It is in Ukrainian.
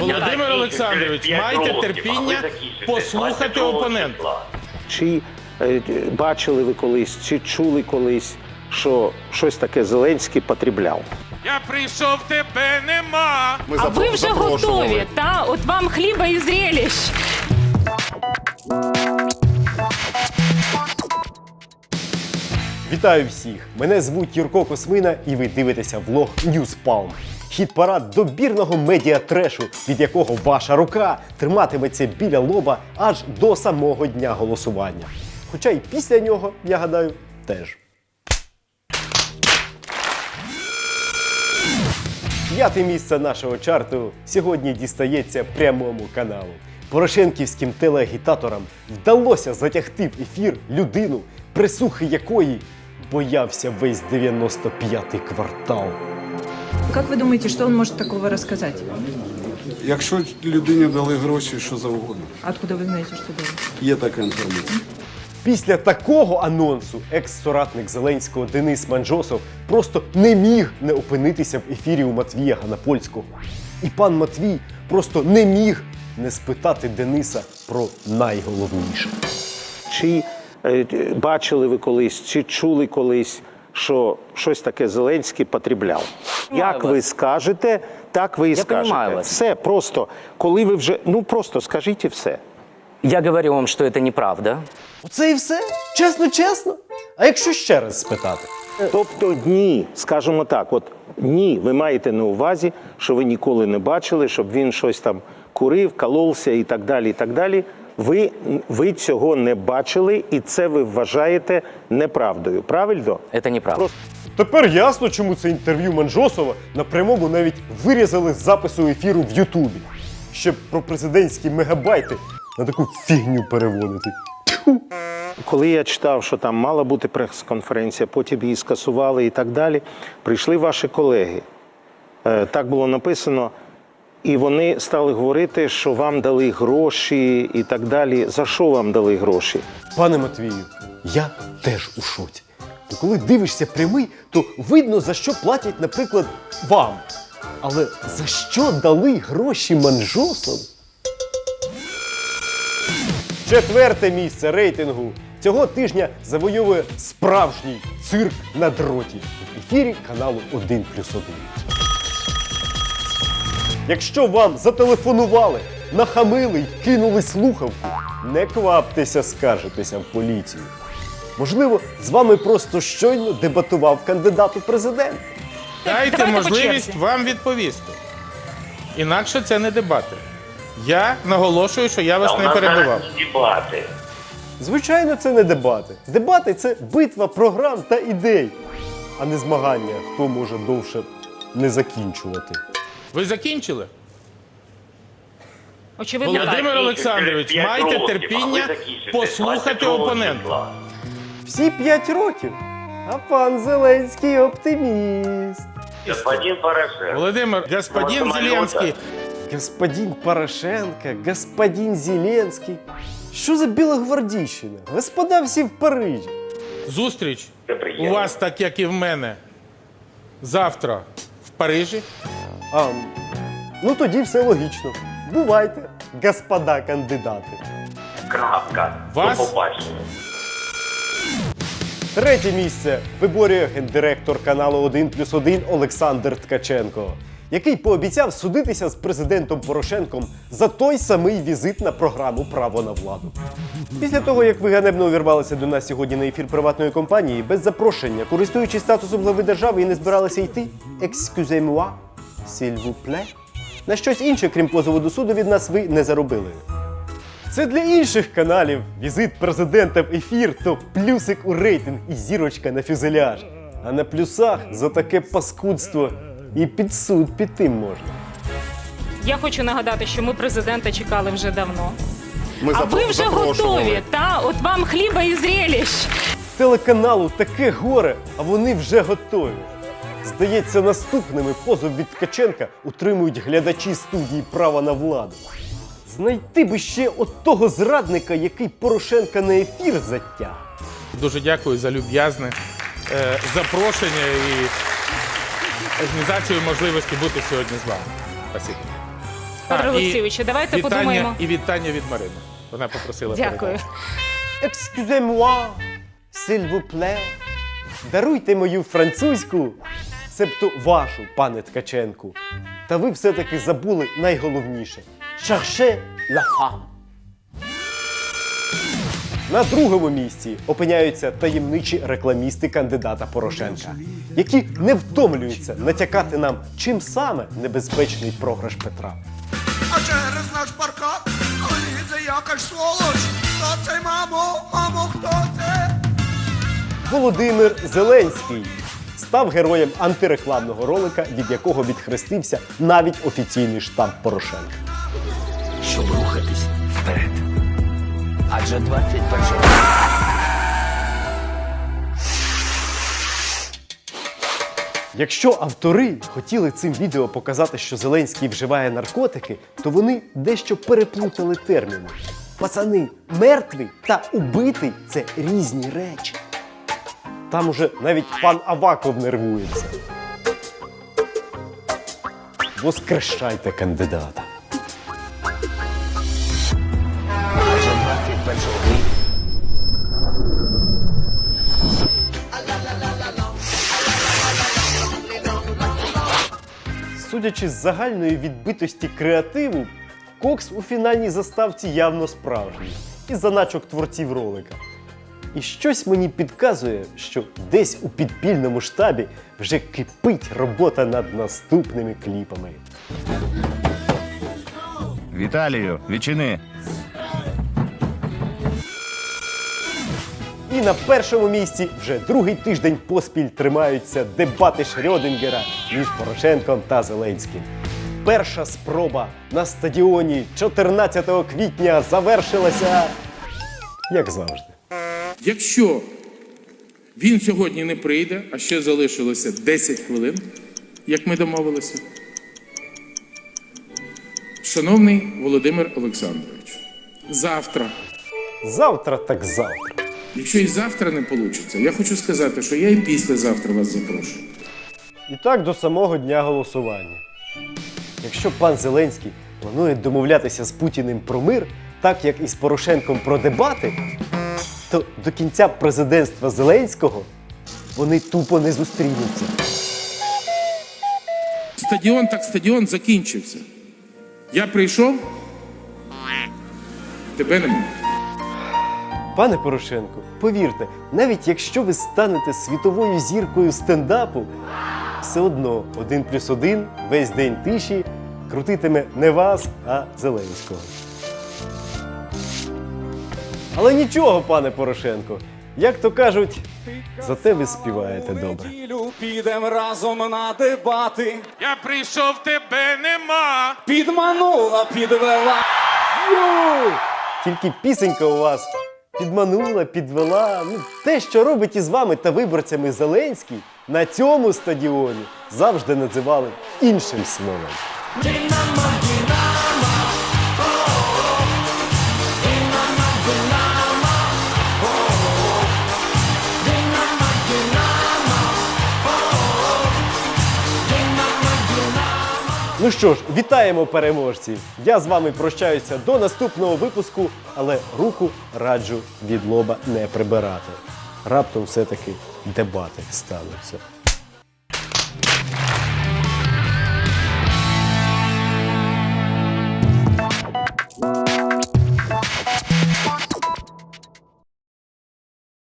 Володимир Олександрович, майте терпіння послухати опонента. Чи е, бачили ви колись, чи чули колись, що щось таке Зеленський потрібляв? Я прийшов, тебе нема. Ми А ви вже готові, та? От вам хліба і зрелищ. Вітаю всіх! Мене звуть Юрко Космина, і ви дивитеся влог Ньюспалм. Хіт-парад добірного медіатрешу, від якого ваша рука триматиметься біля лоба аж до самого дня голосування. Хоча й після нього, я гадаю, теж. П'яте місце нашого чарту сьогодні дістається прямому каналу. Порошенківським телеагітаторам вдалося затягти в ефір людину, присухи якої боявся весь 95-й квартал. Как вы думаете, что он может такого рассказать? Якщо людині дали гроші, що завгодно. Откуда вы знаете, что дали? Є така інформація. Після такого анонсу екс-соратник Зеленського Денис Манджосов просто не міг не опинитися в ефірі у Матвія Ганапольського. І пан Матвій просто не міг не спитати Дениса про найголовніше. Чи е, бачили ви колись, чи чули колись, що щось таке Зеленський потрібляв? Як ви скажете, так ви і Я скажете. понимаю вас. Все просто, коли ви вже, ну просто скажіть і все. Я говорю вам, что это неправда. Оце і все? Чесно, чесно? А якщо ще раз спитати? Тобто ні, скажімо так, от ні, ви маєте на увазі, що ви ніколи не бачили, щоб він щось там курив, кололся і так далі. і так далі. Ви, ви цього не бачили, і це ви вважаєте неправдою. Правильно? Это неправда. Тепер ясно, чому це інтерв'ю Манджосова на прямому навіть вирізали з запису ефіру в Ютубі. Щоб про президентські мегабайти на таку фігню переводити. Коли я читав, що там мала бути прес-конференція, потім її скасували і так далі, прийшли ваші колеги. Е, Так було написано, і вони стали говорити, що вам дали гроші і так далі. За що вам дали гроші? Пане Матвію, я теж у шоці. Бо коли дивишся прямий, то видно, за що платять, наприклад, вам. Але за що дали гроші Манджосову? Четверте місце рейтингу цього тижня завойовує справжній цирк на дроті в ефірі каналу 1 плюс 1. Якщо вам зателефонували, нахамили й кинули слухавку, не кваптеся скаржитися в поліцію. Можливо, з вами просто щойно дебатував кандидат у президенти. Дайте Давайте по можливість черзі. вам відповісти. Інакше це не дебати. Я наголошую, що я вас не перебивав. дебати. Звичайно, це не дебати. Дебати це битва програм та ідей, а не змагання, хто може довше не закінчувати. Ви закінчили? Очевидно, Володимир так. Олександрович, П'ять майте років, а ви терпіння закінчите послухати 22 опонента. числа. Всі п'ять років. А пан Зеленський оптиміст. Господин Порошенко. Володимир, господин. Зеленський, Господин Порошенко, господин Зеленський. Що за білогвардійщина? Господа всі в Парижі. зустріч Це у вас, так як і в мене, завтра в Парижі. А, ну тоді все логічно. Бувайте, господа кандидати. Крапка. Вас- До побачення. Третє місце виборює гендиректор каналу 1 плюс 1 Олександр Ткаченко, який пообіцяв судитися з президентом Порошенком за той самий візит на програму Право на владу. Після того, як ви ганебно увірвалися до нас сьогодні на ефір приватної компанії без запрошення, користуючись статусом глави держави і не збиралися йти, excusez-moi, s'il vous на щось інше, крім позову до суду, від нас ви не заробили. Це для інших каналів візит президента в ефір то плюсик у рейтинг і зірочка на фюзеляж. А на плюсах за таке паскудство і під суд піти можна. Я хочу нагадати, що ми президента чекали вже давно. Ми А ви вже готові, та? От вам хліба і зрелищ. Телеканалу таке горе, а вони вже готові. Здається, наступними позов від Ткаченка утримують глядачі студії Право на владу. Знайти би ще от того зрадника, який Порошенка на ефір затяг. Дуже дякую за люб'язне е, запрошення і організацію можливості бути сьогодні з вами. Спасибо. Петро А, Олексійовичу, давайте вітання, подумаємо. І вітання від Марини. Вона попросила Дякую. передати. Excusez-moi, s'il vous plaît. Даруйте мою французьку, себто вашу, пане Ткаченку. Та ви все-таки забули найголовніше. Cherchez la femme. На другому місці опиняються таємничі рекламісти кандидата Порошенка, які не втомлюються натякати нам, чим саме небезпечний програш Петра. А через наш паркан лізе якась сволоч. Хто це, мамо? Мамо, хто це? Володимир Зеленський став героєм антирекламного ролика, від якого відхрестився навіть офіційний штаб Порошенка. Щоб рухатись вперед. Адже 21 Якщо автори хотіли цим відео показати, що Зеленський вживає наркотики, то вони дещо переплутали терміни. Пацани, мертвий та убитий це різні речі. Там уже навіть пан Аваков нервується. Воскрешайте кандидата. Адже 21 рік Судячи з загальної відбитості креативу, Кокс у фінальній заставці явно справжній і заначок творців ролика. І щось мені підказує, що десь у підпільному штабі вже кипить робота над наступними кліпами. Віталію, відчини. І на першому місці вже другий тиждень поспіль тримаються дебати Шрьодингера між Порошенком та Зеленським. Перша спроба на стадіоні 14 квітня завершилася, як завжди. Якщо він сьогодні не прийде, а ще залишилося 10 хвилин, як ми домовилися. Шановний Володимир Олександрович, завтра, Завтра так завтра. якщо і завтра не вийде, я хочу сказати, що я і післязавтра вас запрошую. І так до самого дня голосування. Якщо пан Зеленський планує домовлятися з Путіним про мир, так як і з Порошенком про дебати, то до кінця президентства Зеленського вони тупо не зустрінуться. Стадіон так стадіон закінчився. Я прийшов, тебе немає. Пане Порошенко, повірте, навіть якщо ви станете світовою зіркою стендапу, все одно один плюс один весь день тиші крутитиме не вас, а Зеленського. Але нічого, пане Порошенко, як то кажуть, зате ви співаєте добре. Підем разом на дебати. Я прийшов, тебе нема. Підманула, підвела. Ю! Тільки пісенька у вас підманула, підвела. Ну, те, що робить із вами та виборцями Зеленський, на цьому стадіоні завжди називали іншим словом. Ну що ж, вітаємо переможців! Я з вами прощаюся до наступного випуску, але руку раджу від лоба не прибирати. Раптом все-таки дебати стануться.